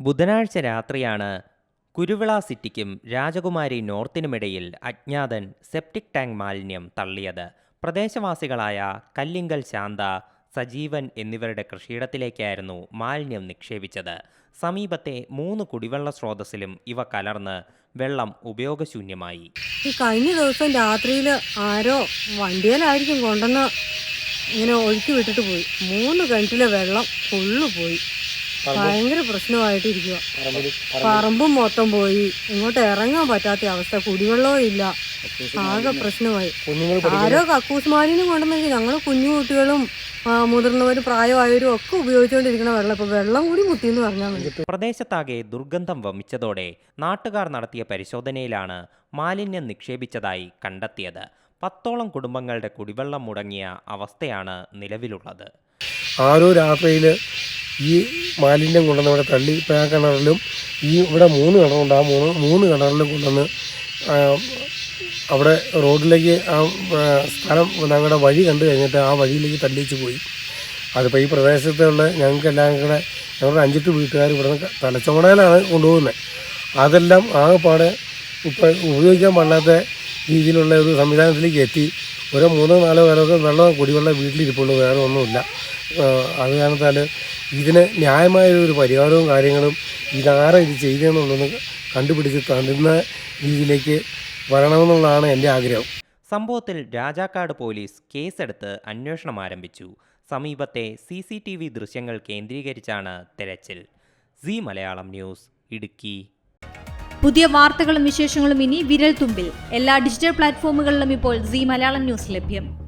ബുധനാഴ്ച രാത്രിയാണ് കുരുവിള സിറ്റിക്കും രാജകുമാരി നോർത്തിനുമിടയിൽ അജ്ഞാതൻ സെപ്റ്റിക് ടാങ്ക് മാലിന്യം തള്ളിയത്. പ്രദേശവാസികളായ കല്ലിങ്കൽ ശാന്ത സജീവൻ എന്നിവരുടെ കൃഷിയിടത്തിലേക്കായിരുന്നു മാലിന്യം നിക്ഷേപിച്ചത്. സമീപത്തെ മൂന്ന് കുടിവെള്ള സ്രോതസ്സിലും ഇവ കലർന്ന് വെള്ളം ഉപയോഗശൂന്യമായി. ഈ കഴിഞ്ഞ ദിവസം രാത്രിയിൽ ആരോ വണ്ടിയിലായിരിക്കും കൊണ്ടുവന്ന് ഇങ്ങനെ ഒഴുക്കി വിട്ടിട്ട് പോയി. മൂന്ന് കിണറ്റിലെ വെള്ളം ഫുള്ള് പോയി. ഭയങ്കര പ്രശ്നമായിട്ടിരിക്കുക പറമ്പും മൊത്തം പോയി. ഇങ്ങോട്ട് ഇറങ്ങാൻ പറ്റാത്ത അവസ്ഥ. കുടിവെള്ളവും ഇല്ല. ആകെ പ്രശ്നമായി. ആരോ കക്കൂസ് മാലിന്യം കൊണ്ടുവന്നെങ്കിൽ ഞങ്ങൾ കുഞ്ഞു കുട്ടികളും മുതിർന്നവരും പ്രായമായവരും ഒക്കെ ഉപയോഗിച്ചുകൊണ്ടിരിക്കുന്ന വെള്ളം. ഇപ്പൊ വെള്ളം കൂടി മുട്ടിയെന്ന് പറഞ്ഞാൽ മതി. പ്രദേശത്താകെ ദുർഗന്ധം വമിച്ചതോടെ നാട്ടുകാർ നടത്തിയ പരിശോധനയിലാണ് മാലിന്യം നിക്ഷേപിച്ചതായി കണ്ടെത്തിയത്. പത്തോളം കുടുംബങ്ങളുടെ കുടിവെള്ളം മുടങ്ങിയ അവസ്ഥയാണ് നിലവിലുള്ളത്. ആരോ രാത്രിയിൽ ഈ മാലിന്യം കൊണ്ടുവന്ന് ഇവിടെ തള്ളി ഇപ്പം ആ കിണറിലും ഈ ഇവിടെ മൂന്ന് കിണറുണ്ട്. ആ മൂന്ന് മൂന്ന് കിണറിലും കൊണ്ടുവന്ന് അവിടെ റോഡിലേക്ക് ആ സ്ഥലം ഞങ്ങളുടെ വഴി കണ്ടു കഴിഞ്ഞിട്ട് ആ വഴിയിലേക്ക് തള്ളിച്ച് പോയി. അതിപ്പോൾ ഈ പ്രദേശത്തുള്ള ഞങ്ങൾക്കെല്ലാം കൂടെ ഞങ്ങളുടെ അഞ്ചെട്ട് വീട്ടുകാർ ഇവിടെ നിന്ന് തലച്ചോടയിലാണ് കൊണ്ടുപോകുന്നത് അതെല്ലാം ആകെപ്പാടെ ഇപ്പോൾ ഉപയോഗിക്കാൻ പാടില്ലാത്ത രീതിയിലുള്ള ഒരു സംവിധാനത്തിലേക്ക് എത്തി. ഓരോ മൂന്നോ നാലോ പേരൊക്കെ വെള്ളം കുടിവെള്ളം വീട്ടിലിരിപ്പുള്ളൂ വേറെ ഒന്നുമില്ല. അത് കാരണത്താൽ ഇതിന് ന്യായമായ ഒരു പരിഹാരവും കാര്യങ്ങളും ഇതാരാ ഇത് ചെയ്തതെന്നുള്ളതൊന്ന് കണ്ടുപിടിച്ച് തരുന്ന രീതിയിലേക്ക് വരണമെന്നുള്ളതാണ് എന്റെ ആഗ്രഹം. സംഭവത്തിൽ രാജാക്കാട് പോലീസ് കേസെടുത്ത് അന്വേഷണം ആരംഭിച്ചു. സമീപത്തെ സി സി ടി വി ദൃശ്യങ്ങൾ കേന്ദ്രീകരിച്ചാണ് തെരച്ചിൽ. C Malayalam news Idukki. പുതിയ വാർത്തകളും വിശേഷങ്ങളും ഇനി വിരൽ തുമ്പിൽ എല്ലാ ഡിജിറ്റൽ പ്ലാറ്റ്ഫോമുകളിലും ഇപ്പോൾ സി മലയാളം ന്യൂസ് ലഭ്യം.